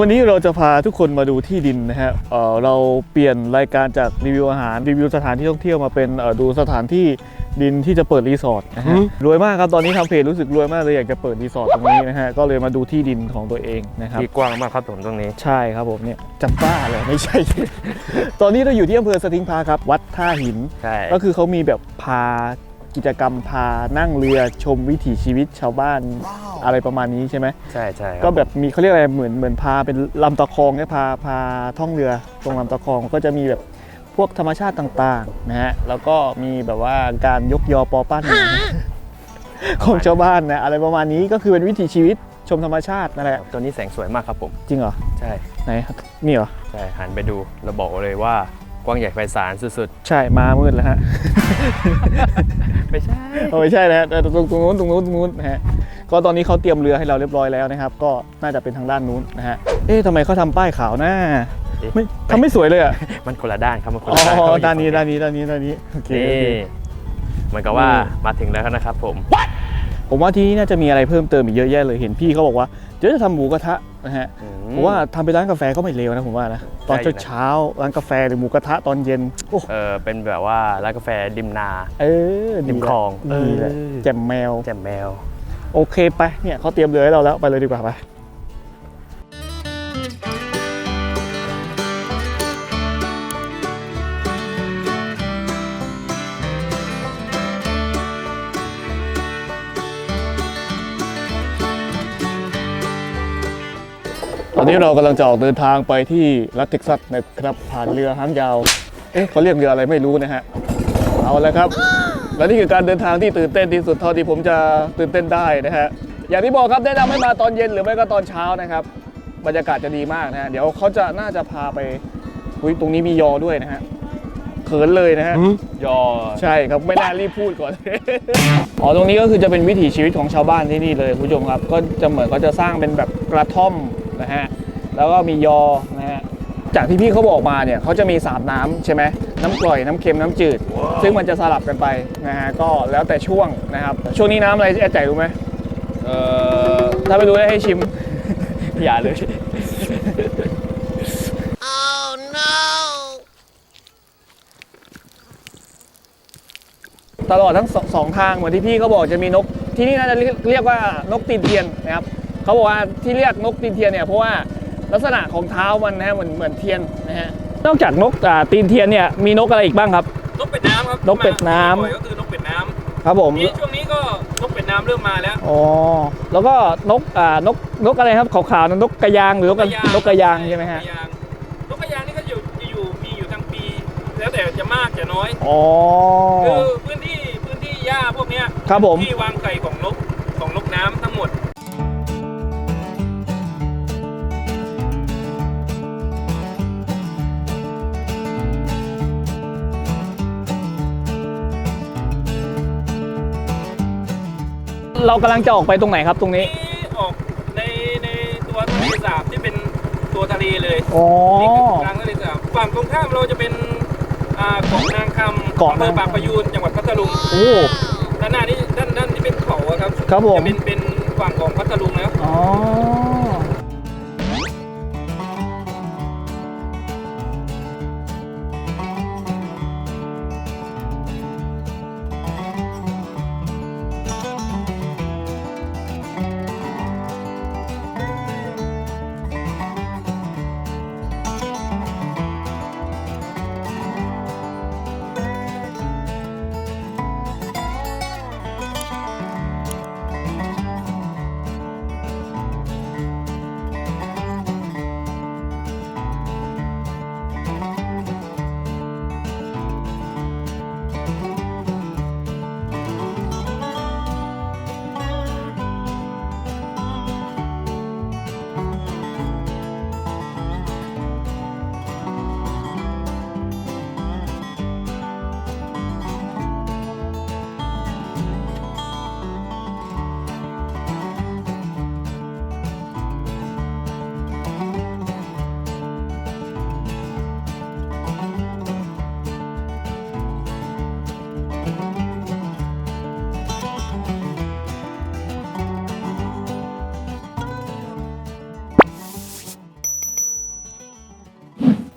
วันนี้เราจะพาทุกคนมาดูที่ดินนะฮะเอ่อเราเปลี่ยนรายการจากรีวิวอาหารรีวิวสถานที่ท่องเที่ยวมาเป็นเอ่อดูสถานที่ดินที่จะเปิดรีสอร์ทนะฮะหืมรวยมากครับตอนนี้ทำเพจรู้สึกรวยมากเลยอยากจะเปิดรีสอร์ทตรงนี้นะฮะก็เลยมาดูที่ดินของตัวเองนะครับที่กว้างมากครับผมตรงนี้ใช่ครับผมเนี่ยจำบ้าเลยไม่ใช่ ตอนนี้เราอยู่ที่อำเภอสทิงพาครับ วัดท่าหินใช่ก็คือเขามีแบบพา กิจกรรมพานั่งเรือชมวิถีชีวิตชาวบ้านอะไรประมาณนี้ใช่ไหมใช่ใช่ครับก็แบบมีเขาเรียกอะไรเหมือนเหมือนพาเป็นลำตะคองเนี่ยพาพาท่องเรือตรงลำตะคองก็จะมีแบบพวกธรรมชาติต่างๆนะฮะแล้วก็มีแบบว่าการยกยอปอปั้นของชาวบ้านนะอะไรประมาณนี้ก็คือเป็นวิถีชีวิตชมธรรมชาตินั่นแหละตัวนี้แสงสวยมากครับผม จริงเหรอ ใช่ ไหน นี่เหรอ ใช่ หันไปดูเราบอกเลยว่า กว้างใหญ่ไพศาลสุดใช่มามืดแล้วฮะ ๆ ไม่ใช่ เอาไม่ใช่นะฮะแต่ตรงตรงนู้นตรงนู้นตรงนู้นนะฮะก็ตอนนี้เขาเตรียมเรือให้เราเรียบร้อยแล้วนะครับ ก็น่าจะเป็นทางด้านนู้นนะฮะเอ๊ะทำไมเขาทำป้ายขาวหน้าไม่ทำไม่สวยเลยอะมันคนละด้านครับมันคนอ๋ละด้านอเขอยู่ด้านนี้ฝั่งด้านนี้ด้านนี้ด้านนี้โอเคนี่โอเค เหมือนกับว่าอืมมาถึงแล้วนะครับผม ผมว่าที่นี่น่าจะมีอะไรเพิ่มเติมอีกเยอะแยะเลยเห็นพี่เขาบอกว่า เดี๋ยวจะทำหมูกระทะนะฮะอืผมว่าทำเป็นร้านกาแฟก็ไม่เลวนะผมว่านะตอนใช่อยู่นะเช้าๆร้านกาแฟหรือหมูกระทะตอนเย็นโอ้เออเป็นแบบว่าร้านกาแฟริมนา เออริมคลองดีแหละเออแจ่มแมวแจ่มแมว โอเคไปเนี่ยเขาเตรียมเรือให้เราแล้วไปเลยดีกว่าไป ตอนนี้เรากำลังจะออกเดินทางไปที่รัฐเท็กซัสนะครับผ่านเรือหางยาว เอ๊ะเขาเรียกเรืออะไรไม่รู้นะฮะ เอาแล้วครับ และนี่คือการเดินทางที่ตื่นเต้นที่สุดเท่าที่ผมจะตื่นเต้นได้นะฮะ อย่างที่บอกครับแนะนำให้มาตอนเย็นหรือไม่ก็ตอนเช้านะครับ บรรยากาศจะดีมากนะฮะ เดี๋ยวเขาจะน่าจะพาไปอุยตรงนี้มียอด้วยนะฮะเขินเลยนะฮะ ยอ ใช่ครับไม่น่ารีบพูดก่อน อ๋อตรงนี้ก็คือจะเป็นวิถีชีวิตของชาวบ้านที่นี่เลยคุณผู้ชมครับ ก็จะเหมือนเขาจะสร้างเป็นแบบกระท่อม นะฮะแล้วก็มียอนะฮะจากที่พี่เขาบอกมาเนี่ยเขาจะมีสามน้ำใช่ไหมน้ำกร่อยน้ำเค็มน้ำจืด ซึ่งมันจะสลับกันไปนะฮะก็แล้วแต่ช่วงนะครับช่วงนี้น้ำอะไรแอดใจรู้ไหมเออถ้าไม่รู้ได้ให้ชิม อย่าเลยตลอดทั้งสสองทางเหมือนที่พี่เขาบอกจะมีนก ที่นี่น่าจะเรียกเรียกว่านกตีนเทียนนะครับ เขาบอกว่าที่เรียกนกตีนเทียนเนี่ยเพราะว่าลักษณะของเท้ามันนะฮะเหมือนเหมือนเทียนนะฮะนอกจากนกอ่าตีนเทียนเนี่ยมีนกอะไรอีกบ้างครับ นกเป็ดน้ำครับนกเป็ดน้ำมาบ่อยก็คือนกเป็ดน้ครับผมำนี่ช่วงนี้ก็นกเป็ดน้ำเริ่มมาแล้วอ๋อแล้วก็นกอ่านกนกอะไรครับขาวๆนะนกกระยางหรือนกกระนกกระยางใช่ไหมฮะนกกระยางนกกระยางนี่ก็อยู่จะอยู่มีอยู่ทั้งปี แล้วแต่จะมากจะน้อยอ๋อคือพื้นที่พื้นที่หญ้าพวกเนี้ยครับผมที่วางไข่ของนกของนกน้ำทั้งหมด เรากำลังจะออกไปตรงไหนครับตรงนี้นี่ออกในในตัวทะเลสาบที่เป็นตัวทะเลเลยอ๋อ นี่คือกลางทะเลสาบฝั่งตรงข้ามเราจะเป็นอ่าเกาะนางคำเกาะอำเภนางอคำ ปากประยูนจังหวัดพัทลุงโอ้ ด้านหน้านี่ด้านด้านที่เป็นเขาอะครับครับผม จะเป็นเป็นฝั่งของพัทลุงแล้วอ๋อ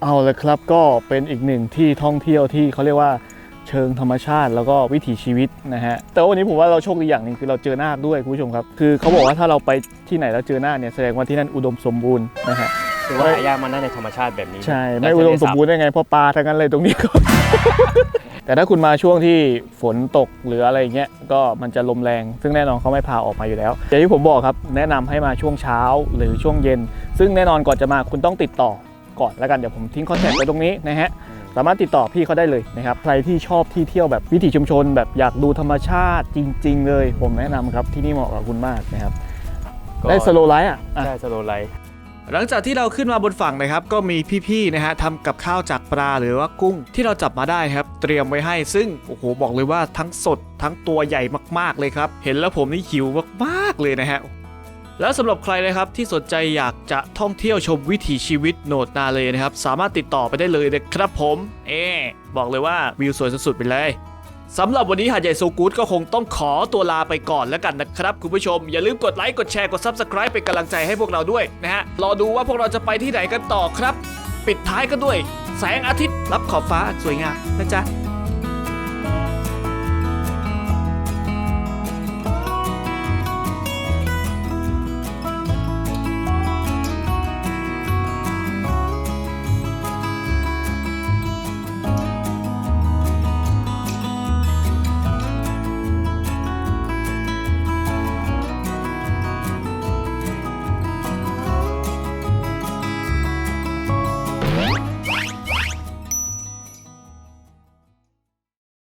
เอาเลยครับก็เป็นอีกหนึ่งที่ท่องเที่ยวที่เขาเรียกว่าเชิงธรรมชาติแล้วก็วิถีชีวิตนะฮะแต่ว่าวันนี้ผมว่าเราโชคดีอย่างหนึ่งคือเราเจอนาคด้วยคุณผู้ชมครับ คือเขาบอกว่าถ้าเราไปที่ไหนแล้วเจอนาคเนี่ยแสดงว่าที่นั่นอุดมสมบูรณ์นะฮะคือว่าหายากมากนะในธรรมชาติแบบนี้ใช่ไม่อุดมสมบูรณ์ได้ไงเพราะปลาทั้งนั้นเลยตรงนี้ก็ แต่ถ้าคุณมาช่วงที่ฝนตกหรืออะไรอย่างเงี้ยก็มันจะลมแรง ซึ่งแน่นอนเขาไม่พาออกมาอยู่แล้วอย่างที่ผมบอกครับ แนะนำให้มาช่วงเช้าหรือช่วงเย็น ซึ่งแน่นอนก่อนจะมาคุณต้องติดต่อ ก่อนแล้วกันเดี๋ยวผมทิ้งคอนแทคไว้ตรงนี้นะฮะสามารถติดต่อพี่เขาได้เลยนะครับใครที่ชอบที่เที่ยวแบบวิถีชุมชน แบบอยากดูธรรมชาติจริง ๆ เลย ผมแนะนำครับที่นี่เหมาะกับคุณมากนะครับก็ได้สโลไลท์อะอะใช่สโลไลท์ หลังจากที่เราขึ้นมาบนฝั่งนะครับ ก็มีพี่ๆนะฮะทำกับข้าวจากปลาหรือว่ากุ้งที่เราจับมาได้ครับ เตรียมไว้ให้ซึ่งโอ้โหบอกเลยว่าทั้งสดทั้งตัวใหญ่มากๆเลยครับ เห็นแล้วผมนี่หิวมากๆเลยนะฮะ แล้วสำหรับใครนะครับที่สนใจอยากจะท่องเที่ยวชมวิถีชีวิตโนดนาเลยนะครับ สามารถติดต่อไปได้เลยนะครับผมเอบอกเลยว่าวิวสวยสุดๆไปเลยสำหรับวันนี้หาดใหญ่โซกูดก็คงต้องขอตัวลาไปก่อนแล้วกันนะครับคุณผู้ชม อย่าลืมกดไลค์กดแชร์กด Subscribe เป็นกำลังใจให้พวกเราด้วยนะฮะรอดูว่าพวกเราจะไปที่ไหนกันต่อครับ ปิดท้ายกันด้วย แสงอาทิตย์รับขอบฟ้าสวยงามนะจ๊ะ